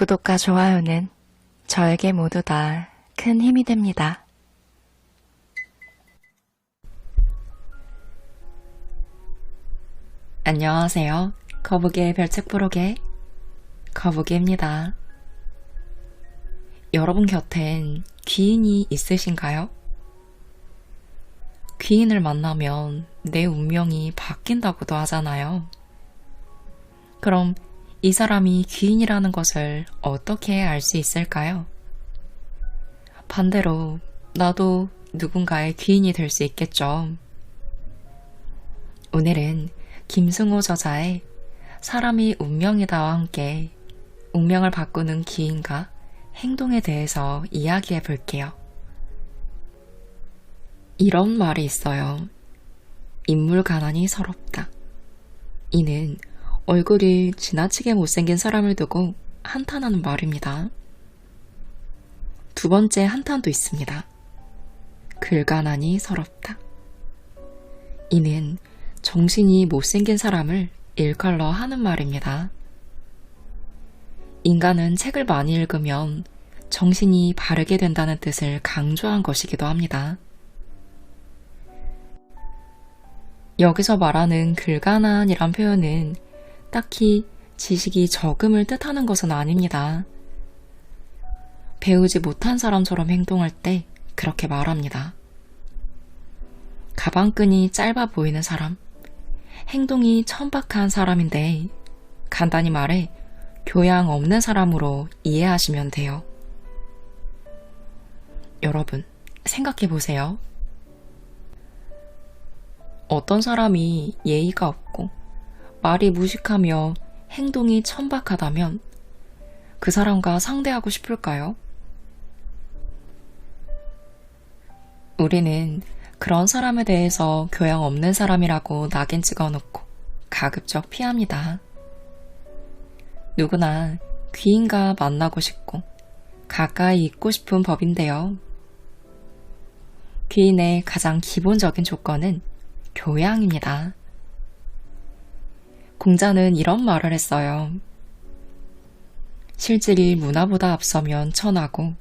구독과 좋아요는 저에게 모두 다 큰 힘이 됩니다. 안녕하세요. 거북이의 별책 부록의 거북이입니다. 여러분 곁엔 귀인이 있으신가요? 귀인을 만나면 내 운명이 바뀐다고도 하잖아요. 그럼 이 사람이 귀인이라는 것을 어떻게 알 수 있을까요? 반대로 나도 누군가의 귀인이 될 수 있겠죠. 오늘은 김승호 저자의 사람이 운명이다와 함께 운명을 바꾸는 기인과 행동에 대해서 이야기해 볼게요. 이런 말이 있어요. 인물 가난이 서럽다. 이는 얼굴이 지나치게 못생긴 사람을 두고 한탄하는 말입니다. 두 번째 한탄도 있습니다. 글가난이 서럽다. 이는 정신이 못생긴 사람을 일컬러 하는 말입니다. 인간은 책을 많이 읽으면 정신이 바르게 된다는 뜻을 강조한 것이기도 합니다. 여기서 말하는 글가난이란 표현은 딱히 지식이 적음을 뜻하는 것은 아닙니다. 배우지 못한 사람처럼 행동할 때 그렇게 말합니다. 가방끈이 짧아 보이는 사람, 행동이 천박한 사람인데 간단히 말해 교양 없는 사람으로 이해하시면 돼요. 여러분, 생각해 보세요. 어떤 사람이 예의가 없고 말이 무식하며 행동이 천박하다면 그 사람과 상대하고 싶을까요? 우리는 그런 사람에 대해서 교양 없는 사람이라고 낙인 찍어 놓고 가급적 피합니다. 누구나 귀인과 만나고 싶고 가까이 있고 싶은 법인데요. 귀인의 가장 기본적인 조건은 교양입니다. 공자는 이런 말을 했어요. 실질이 문화보다 앞서면 천하고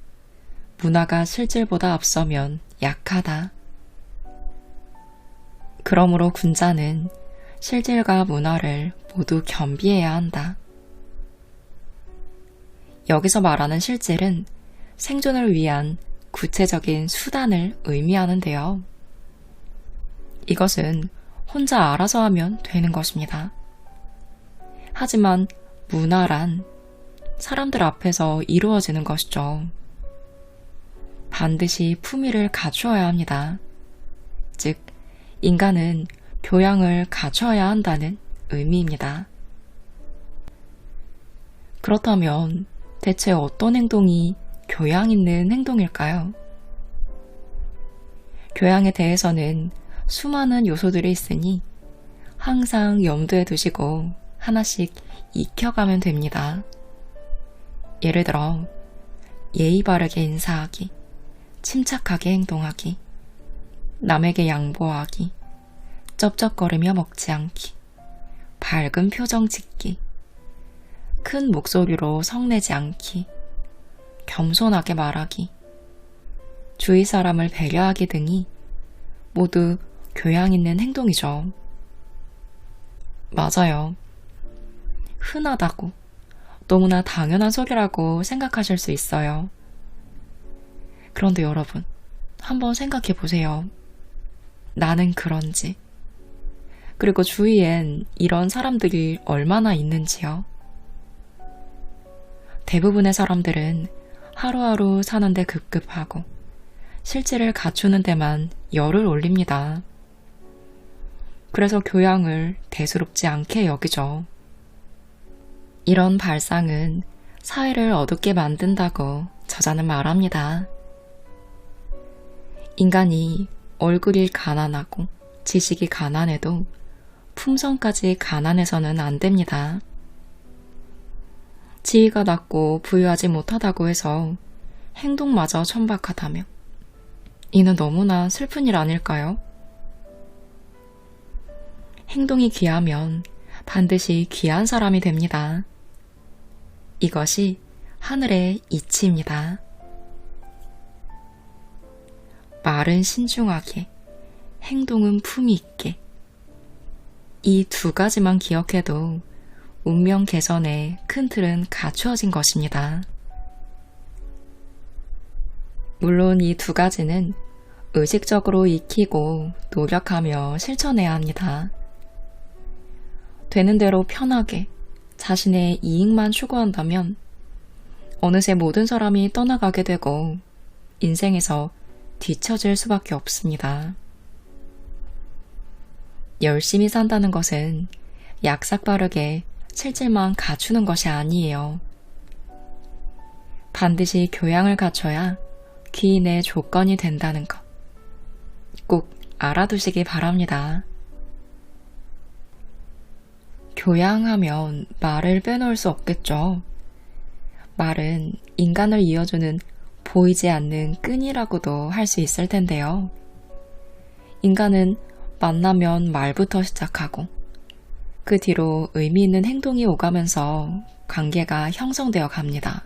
문화가 실질보다 앞서면 약하다. 그러므로 군자는 실질과 문화를 모두 겸비해야 한다. 여기서 말하는 실질은 생존을 위한 구체적인 수단을 의미하는데요. 이것은 혼자 알아서 하면 되는 것입니다. 하지만 문화란 사람들 앞에서 이루어지는 것이죠. 반드시 품위를 갖추어야 합니다. 즉, 인간은 교양을 갖춰야 한다는 의미입니다. 그렇다면 대체 어떤 행동이 교양 있는 행동일까요? 교양에 대해서는 수많은 요소들이 있으니 항상 염두에 두시고 하나씩 익혀가면 됩니다. 예를 들어, 예의 바르게 인사하기, 침착하게 행동하기, 남에게 양보하기, 쩝쩝거리며 먹지 않기, 밝은 표정 짓기, 큰 목소리로 성내지 않기, 겸손하게 말하기, 주위 사람을 배려하기 등이 모두 교양 있는 행동이죠. 맞아요. 흔하다고, 너무나 당연한 소리라고 생각하실 수 있어요. 그런데 여러분, 한번 생각해 보세요. 나는 그런지. 그리고 주위엔 이런 사람들이 얼마나 있는지요. 대부분의 사람들은 하루하루 사는데 급급하고 실질을 갖추는 데만 열을 올립니다. 그래서 교양을 대수롭지 않게 여기죠. 이런 발상은 사회를 어둡게 만든다고 저자는 말합니다. 인간이 얼굴이 가난하고 지식이 가난해도 품성까지 가난해서는 안 됩니다. 지위가 낮고 부유하지 못하다고 해서 행동마저 천박하다며 이는 너무나 슬픈 일 아닐까요? 행동이 귀하면 반드시 귀한 사람이 됩니다. 이것이 하늘의 이치입니다. 말은 신중하게, 행동은 품위 있게. 이 두 가지만 기억해도 운명 개선의 큰 틀은 갖추어진 것입니다. 물론 이 두 가지는 의식적으로 익히고 노력하며 실천해야 합니다. 되는 대로 편하게 자신의 이익만 추구한다면 어느새 모든 사람이 떠나가게 되고 인생에서 뒤처질 수밖에 없습니다. 열심히 산다는 것은 약삭 빠르게 실질만 갖추는 것이 아니에요. 반드시 교양을 갖춰야 귀인의 조건이 된다는 것. 꼭 알아두시기 바랍니다. 교양하면 말을 빼놓을 수 없겠죠. 말은 인간을 이어주는 보이지 않는 끈이라고도 할 수 있을 텐데요. 인간은 만나면 말부터 시작하고 그 뒤로 의미 있는 행동이 오가면서 관계가 형성되어 갑니다.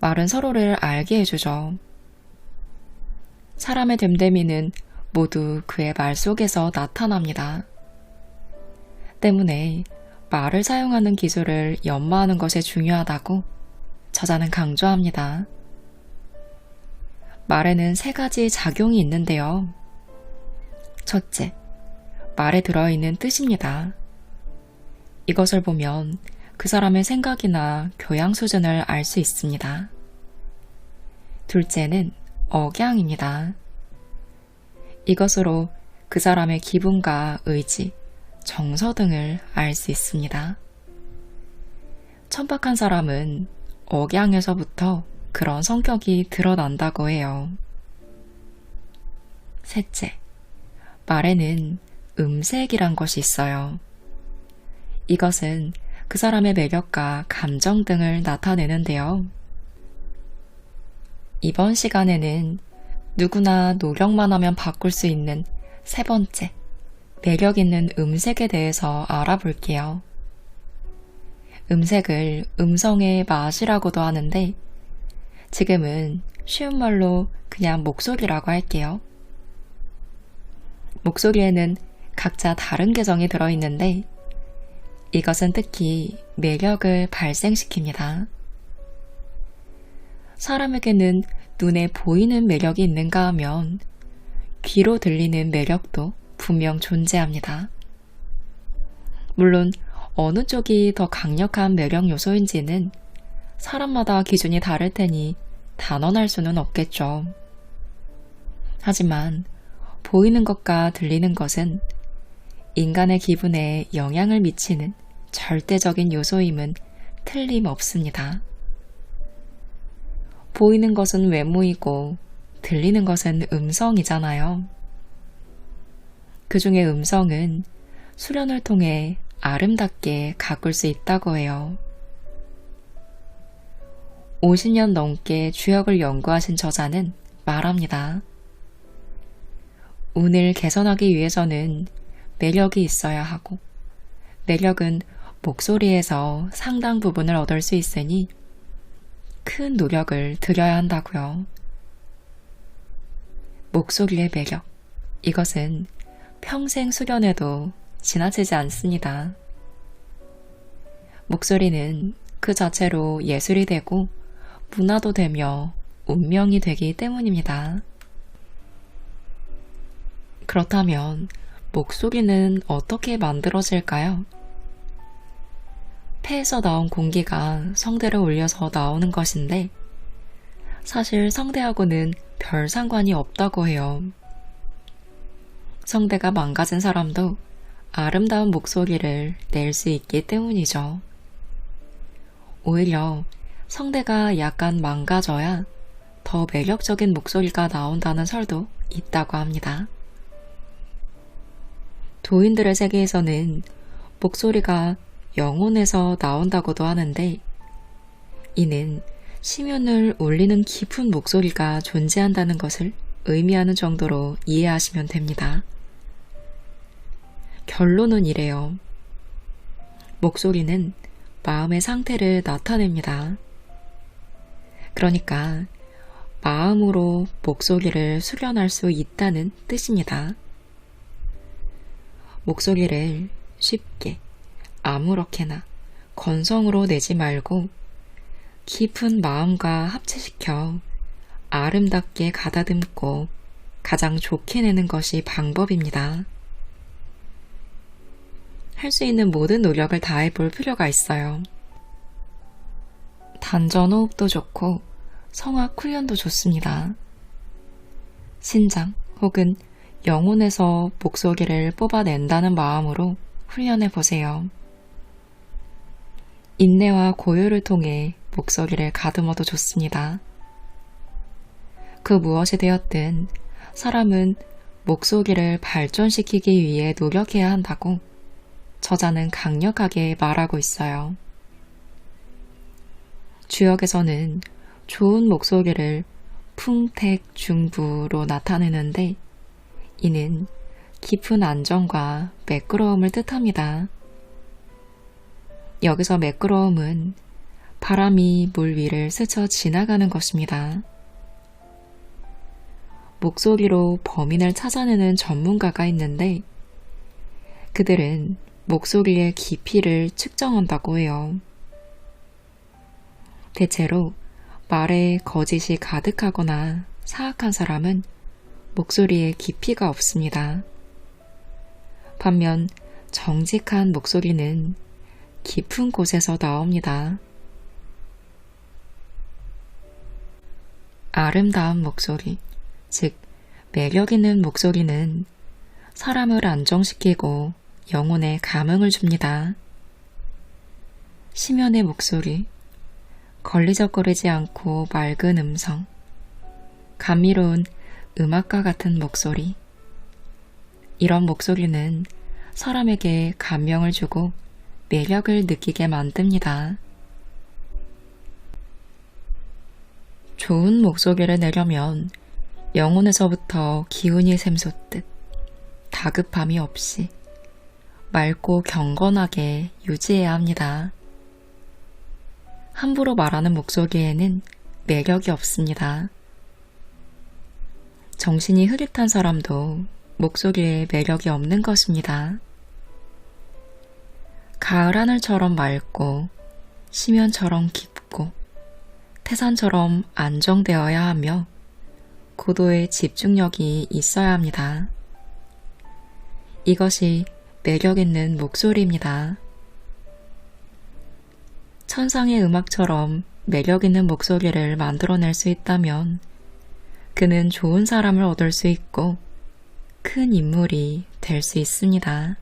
말은 서로를 알게 해주죠. 사람의 됨됨이는 모두 그의 말 속에서 나타납니다. 때문에 말을 사용하는 기술을 연마하는 것이 중요하다고 저자는 강조합니다. 말에는 세 가지 작용이 있는데요. 첫째, 말에 들어있는 뜻입니다. 이것을 보면 그 사람의 생각이나 교양 수준을 알 수 있습니다. 둘째는 억양입니다. 이것으로 그 사람의 기분과 의지, 정서 등을 알 수 있습니다. 천박한 사람은 억양에서부터 그런 성격이 드러난다고 해요. 셋째, 말에는 음색이란 것이 있어요. 이것은 그 사람의 매력과 감정 등을 나타내는데요. 이번 시간에는 누구나 노력만 하면 바꿀 수 있는 세 번째, 매력 있는 음색에 대해서 알아볼게요. 음색을 음성의 맛이라고도 하는데, 지금은 쉬운 말로 그냥 목소리라고 할게요. 목소리에는 각자 다른 개성이 들어있는데, 이것은 특히 매력을 발생시킵니다. 사람에게는 눈에 보이는 매력이 있는가 하면 귀로 들리는 매력도 분명 존재합니다. 물론 어느 쪽이 더 강력한 매력 요소인지는 사람마다 기준이 다를 테니 단언할 수는 없겠죠. 하지만 보이는 것과 들리는 것은 인간의 기분에 영향을 미치는 절대적인 요소임은 틀림없습니다. 보이는 것은 외모이고 들리는 것은 음성이잖아요. 그 중에 음성은 수련을 통해 아름답게 가꿀 수 있다고 해요. 50년 넘게 주역을 연구하신 저자는 말합니다. 운을 개선하기 위해서는 매력이 있어야 하고, 매력은 목소리에서 상당 부분을 얻을 수 있으니 큰 노력을 들여야 한다고요. 목소리의 매력. 이것은 평생 수련해도 지나치지 않습니다. 목소리는 그 자체로 예술이 되고 문화도 되며 운명이 되기 때문입니다. 그렇다면 목소리는 어떻게 만들어질까요? 폐에서 나온 공기가 성대를 올려서 나오는 것인데 사실 성대하고는 별 상관이 없다고 해요. 성대가 망가진 사람도 아름다운 목소리를 낼 수 있기 때문이죠. 오히려 성대가 약간 망가져야 더 매력적인 목소리가 나온다는 설도 있다고 합니다. 도인들의 세계에서는 목소리가 영혼에서 나온다고도 하는데 이는 심연을 울리는 깊은 목소리가 존재한다는 것을 의미하는 정도로 이해하시면 됩니다. 결론은 이래요. 목소리는 마음의 상태를 나타냅니다. 그러니까 마음으로 목소리를 수련할 수 있다는 뜻입니다. 목소리를 쉽게 아무렇게나 건성으로 내지 말고 깊은 마음과 합체시켜 아름답게 가다듬고 가장 좋게 내는 것이 방법입니다. 할 수 있는 모든 노력을 다해 볼 필요가 있어요. 단전 호흡도 좋고 성악 훈련도 좋습니다. 신장 혹은 영혼에서 목소리를 뽑아낸다는 마음으로 훈련해 보세요. 인내와 고요를 통해 목소리를 가듬어도 좋습니다. 그 무엇이 되었든 사람은 목소리를 발전시키기 위해 노력해야 한다고 저자는 강력하게 말하고 있어요. 주역에서는 좋은 목소리를 풍택중부로 나타내는데 이는 깊은 안정과 매끄러움을 뜻합니다. 여기서 매끄러움은 바람이 물 위를 스쳐 지나가는 것입니다. 목소리로 범인을 찾아내는 전문가가 있는데 그들은 목소리의 깊이를 측정한다고 해요. 대체로 말에 거짓이 가득하거나 사악한 사람은 목소리에 깊이가 없습니다. 반면 정직한 목소리는 깊은 곳에서 나옵니다. 아름다운 목소리, 즉, 매력 있는 목소리는 사람을 안정시키고 영혼에 감흥을 줍니다. 심연의 목소리, 걸리적거리지 않고 맑은 음성, 감미로운 음악과 같은 목소리. 이런 목소리는 사람에게 감명을 주고 매력을 느끼게 만듭니다. 좋은 목소리를 내려면 영혼에서부터 기운이 샘솟듯 다급함이 없이 맑고 경건하게 유지해야 합니다. 함부로 말하는 목소리에는 매력이 없습니다. 정신이 흐릿한 사람도 목소리에 매력이 없는 것입니다. 가을 하늘처럼 맑고 심연처럼 깊고 태산처럼 안정되어야 하며 고도의 집중력이 있어야 합니다. 이것이 매력 있는 목소리입니다. 천상의 음악처럼 매력 있는 목소리를 만들어낼 수 있다면 그는 좋은 사람을 얻을 수 있고 큰 인물이 될 수 있습니다.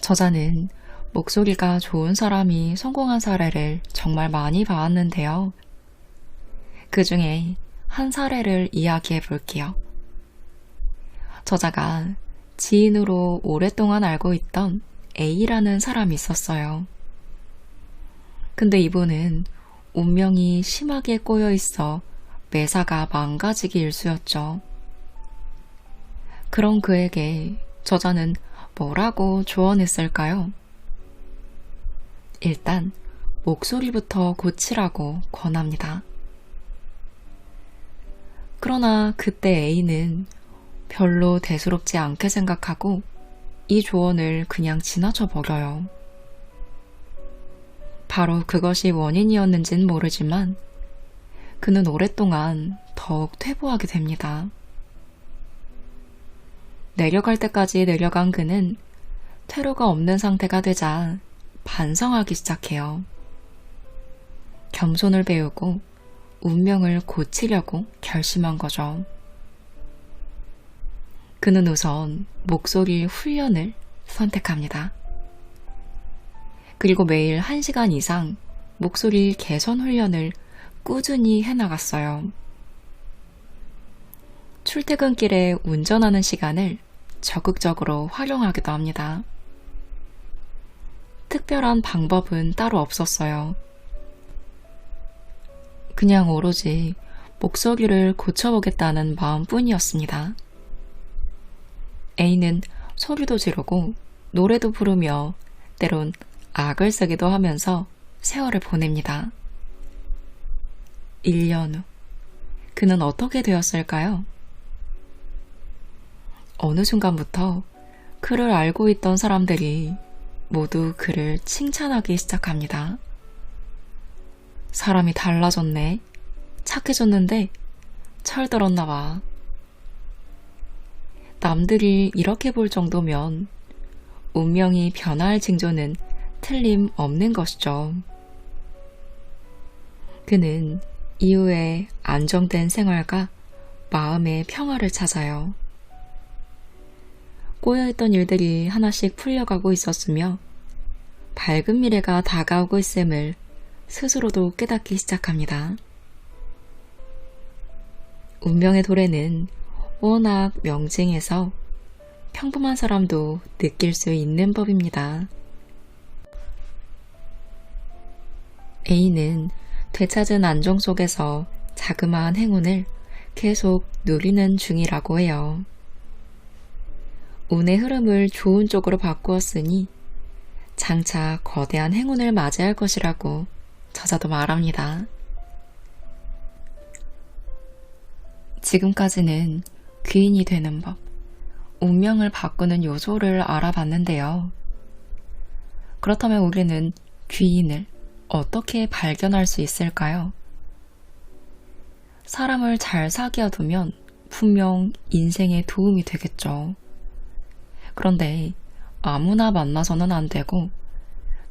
저자는 목소리가 좋은 사람이 성공한 사례를 정말 많이 봐왔는데요. 그 중에 한 사례를 이야기해 볼게요. 저자가 지인으로 오랫동안 알고 있던 A라는 사람이 있었어요. 근데 이분은 운명이 심하게 꼬여 있어 매사가 망가지기 일쑤였죠. 그런 그에게 저자는 뭐라고 조언했을까요? 일단 목소리부터 고치라고 권합니다. 그러나 그때 A는 별로 대수롭지 않게 생각하고 이 조언을 그냥 지나쳐 버려요. 바로 그것이 원인이었는진 모르지만 그는 오랫동안 더욱 퇴보하게 됩니다. 내려갈 때까지 내려간 그는 퇴로가 없는 상태가 되자 반성하기 시작해요. 겸손을 배우고 운명을 고치려고 결심한 거죠. 그는 우선 목소리 훈련을 선택합니다. 그리고 매일 1시간 이상 목소리 개선 훈련을 꾸준히 해나갔어요. 출퇴근길에 운전하는 시간을 적극적으로 활용하기도 합니다. 특별한 방법은 따로 없었어요. 그냥 오로지 목소리를 고쳐보겠다는 마음뿐이었습니다. A는 소리도 지르고 노래도 부르며 때론 악을 쓰기도 하면서 세월을 보냅니다. 1년 후, 그는 어떻게 되었을까요? 어느 순간부터 그를 알고 있던 사람들이 모두 그를 칭찬하기 시작합니다. 사람이 달라졌네. 착해졌는데 철들었나 봐. 남들이 이렇게 볼 정도면 운명이 변화할 징조는 틀림없는 것이죠. 그는 이후에 안정된 생활과 마음의 평화를 찾아요. 꼬여있던 일들이 하나씩 풀려가고 있었으며 밝은 미래가 다가오고 있음을 스스로도 깨닫기 시작합니다. 운명의 도래는 워낙 명징해서 평범한 사람도 느낄 수 있는 법입니다. A는 되찾은 안정 속에서 자그마한 행운을 계속 누리는 중이라고 해요. 운의 흐름을 좋은 쪽으로 바꾸었으니 장차 거대한 행운을 맞이할 것이라고 저자도 말합니다. 지금까지는 귀인이 되는 법, 운명을 바꾸는 요소를 알아봤는데요. 그렇다면 우리는 귀인을 어떻게 발견할 수 있을까요? 사람을 잘 사귀어 두면 분명 인생에 도움이 되겠죠. 그런데 아무나 만나서는 안 되고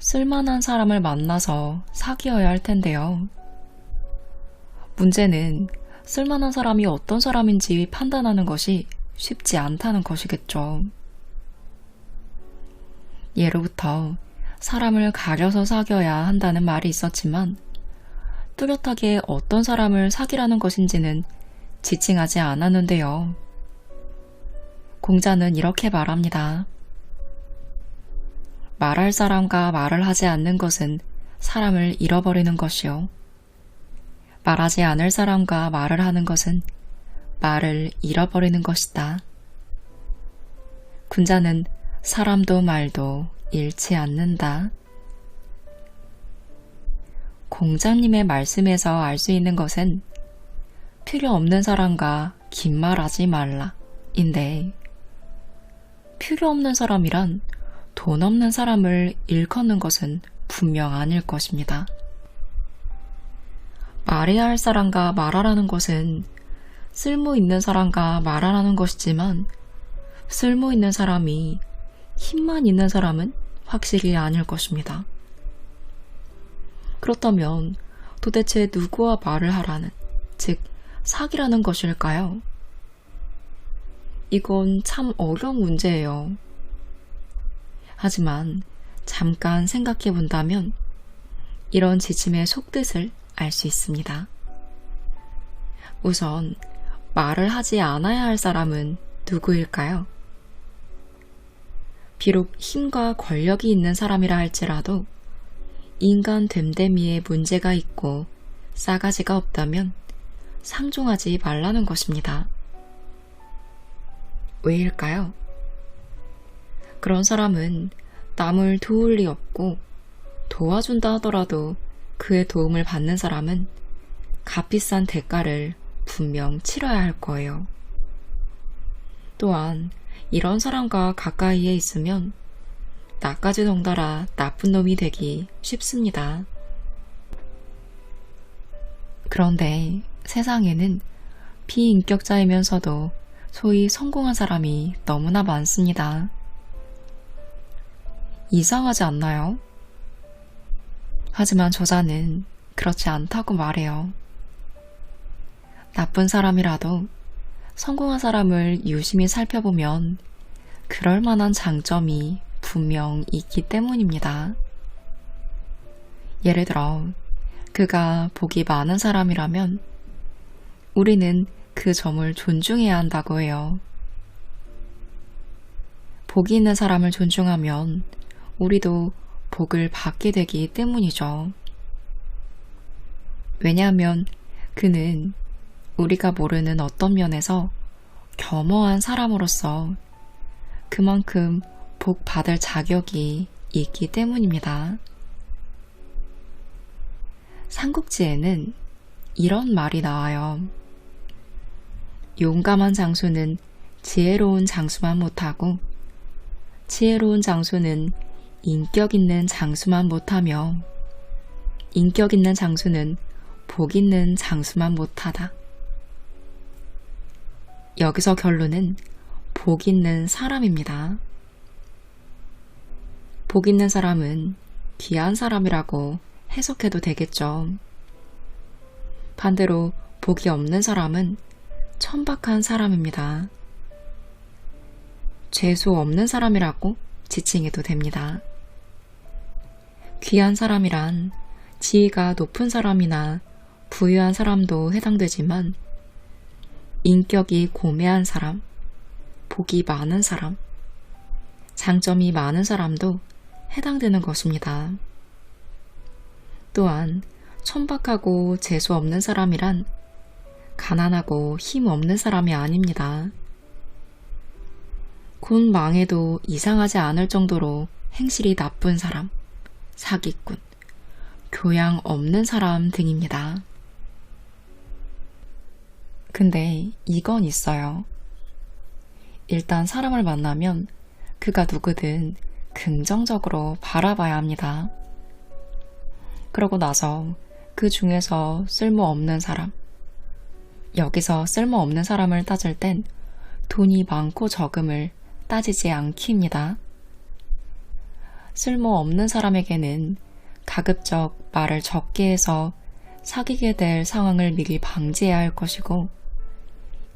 쓸만한 사람을 만나서 사귀어야 할 텐데요. 문제는 쓸만한 사람이 어떤 사람인지 판단하는 것이 쉽지 않다는 것이겠죠. 예로부터 사람을 가려서 사귀어야 한다는 말이 있었지만 뚜렷하게 어떤 사람을 사귀라는 것인지는 지칭하지 않았는데요. 공자는 이렇게 말합니다. 말할 사람과 말을 하지 않는 것은 사람을 잃어버리는 것이요. 말하지 않을 사람과 말을 하는 것은 말을 잃어버리는 것이다. 군자는 사람도 말도 잃지 않는다. 공자님의 말씀에서 알 수 있는 것은 필요 없는 사람과 긴 말하지 말라 인데 필요 없는 사람이란 돈 없는 사람을 일컫는 것은 분명 아닐 것입니다. 말해야 할 사람과 말하라는 것은 쓸모 있는 사람과 말하라는 것이지만 쓸모 있는 사람이 힘만 있는 사람은 확실히 아닐 것입니다. 그렇다면 도대체 누구와 말을 하라는, 즉, 사기라는 것일까요? 이건 참 어려운 문제예요. 하지만 잠깐 생각해 본다면 이런 지침의 속뜻을 알 수 있습니다. 우선 말을 하지 않아야 할 사람은 누구일까요? 비록 힘과 권력이 있는 사람이라 할지라도 인간 됨됨이에 문제가 있고 싸가지가 없다면 상종하지 말라는 것입니다. 왜일까요? 그런 사람은 남을 도울 리 없고 도와준다 하더라도 그의 도움을 받는 사람은 값비싼 대가를 분명 치러야 할 거예요. 또한 이런 사람과 가까이에 있으면 나까지 덩달아 나쁜 놈이 되기 쉽습니다. 그런데 세상에는 비인격자이면서도 소위 성공한 사람이 너무나 많습니다. 이상하지 않나요? 하지만 저자는 그렇지 않다고 말해요. 나쁜 사람이라도 성공한 사람을 유심히 살펴보면 그럴 만한 장점이 분명 있기 때문입니다. 예를 들어, 그가 복이 많은 사람이라면 우리는 그 점을 존중해야 한다고 해요. 복이 있는 사람을 존중하면 우리도 복을 받게 되기 때문이죠. 왜냐하면 그는 우리가 모르는 어떤 면에서 겸허한 사람으로서 그만큼 복 받을 자격이 있기 때문입니다. 삼국지에는 이런 말이 나와요. 용감한 장수는 지혜로운 장수만 못하고 지혜로운 장수는 인격 있는 장수만 못하며 인격 있는 장수는 복 있는 장수만 못하다. 여기서 결론은 복 있는 사람입니다. 복 있는 사람은 귀한 사람이라고 해석해도 되겠죠. 반대로 복이 없는 사람은 천박한 사람입니다. 죄수 없는 사람이라고 지칭해도 됩니다. 귀한 사람이란 지위가 높은 사람이나 부유한 사람도 해당되지만 인격이 고매한 사람, 복이 많은 사람, 장점이 많은 사람도 해당되는 것입니다. 또한 천박하고 재수 없는 사람이란 가난하고 힘 없는 사람이 아닙니다. 곧 망해도 이상하지 않을 정도로 행실이 나쁜 사람, 사기꾼, 교양 없는 사람 등입니다. 근데 이건 있어요. 일단 사람을 만나면 그가 누구든 긍정적으로 바라봐야 합니다. 그러고 나서 그 중에서 쓸모없는 사람, 여기서 쓸모없는 사람을 따질 땐 돈이 많고 적음을 따지지 않기입니다. 쓸모없는 사람에게는 가급적 말을 적게 해서 사귀게 될 상황을 미리 방지해야 할 것이고,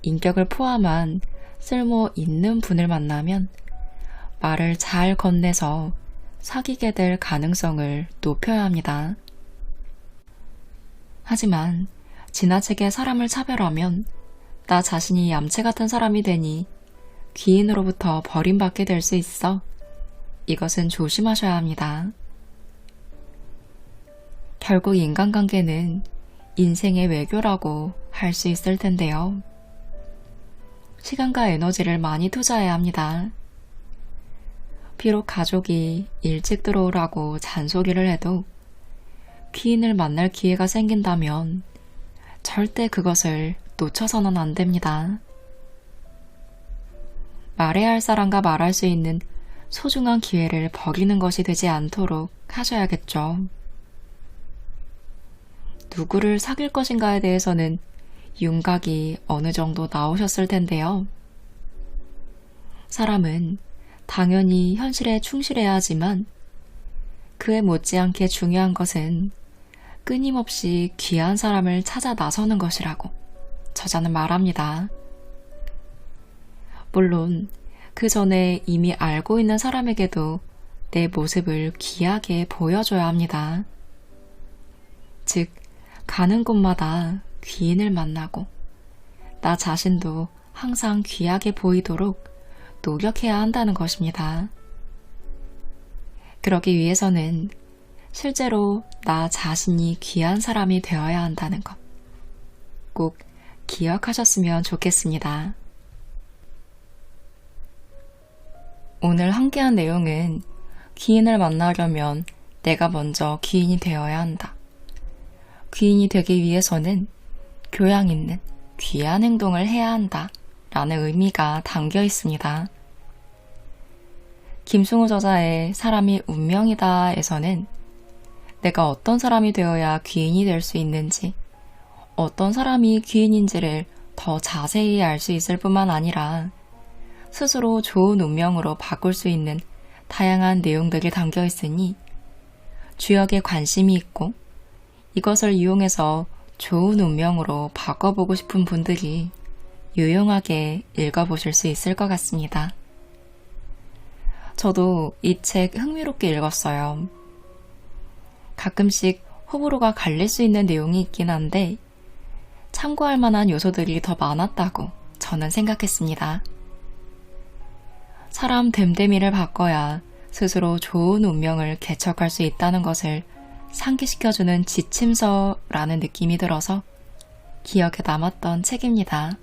인격을 포함한 쓸모 있는 분을 만나면 말을 잘 건네서 사귀게 될 가능성을 높여야 합니다. 하지만 지나치게 사람을 차별하면 나 자신이 얌체 같은 사람이 되니 귀인으로부터 버림받게 될 수 있어 이것은 조심하셔야 합니다. 결국 인간관계는 인생의 외교라고 할 수 있을 텐데요. 시간과 에너지를 많이 투자해야 합니다. 비록 가족이 일찍 들어오라고 잔소리를 해도 귀인을 만날 기회가 생긴다면 절대 그것을 놓쳐서는 안 됩니다. 말해야 할 사람과 말할 수 있는 소중한 기회를 버리는 것이 되지 않도록 하셔야겠죠. 누구를 사귈 것인가에 대해서는 윤곽이 어느 정도 나오셨을 텐데요. 사람은 당연히 현실에 충실해야 하지만 그에 못지않게 중요한 것은 끊임없이 귀한 사람을 찾아 나서는 것이라고 저자는 말합니다. 물론 그 전에 이미 알고 있는 사람에게도 내 모습을 귀하게 보여줘야 합니다. 즉, 가는 곳마다 귀인을 만나고 나 자신도 항상 귀하게 보이도록 노력해야 한다는 것입니다. 그러기 위해서는 실제로 나 자신이 귀한 사람이 되어야 한다는 것. 꼭 기억하셨으면 좋겠습니다. 오늘 함께한 내용은 귀인을 만나려면 내가 먼저 귀인이 되어야 한다. 귀인이 되기 위해서는 교양 있는 귀한 행동을 해야 한다. 라는 의미가 담겨 있습니다. 김승우 저자의 사람이 운명이다에서는 내가 어떤 사람이 되어야 귀인이 될 수 있는지, 어떤 사람이 귀인인지를 더 자세히 알 수 있을 뿐만 아니라 스스로 좋은 운명으로 바꿀 수 있는 다양한 내용들이 담겨 있으니 주역에 관심이 있고 이것을 이용해서 좋은 운명으로 바꿔보고 싶은 분들이 유용하게 읽어보실 수 있을 것 같습니다. 저도 이 책 흥미롭게 읽었어요. 가끔씩 호불호가 갈릴 수 있는 내용이 있긴 한데 참고할 만한 요소들이 더 많았다고 저는 생각했습니다. 사람 됨됨이를 바꿔야 스스로 좋은 운명을 개척할 수 있다는 것을 상기시켜주는 지침서라는 느낌이 들어서 기억에 남았던 책입니다.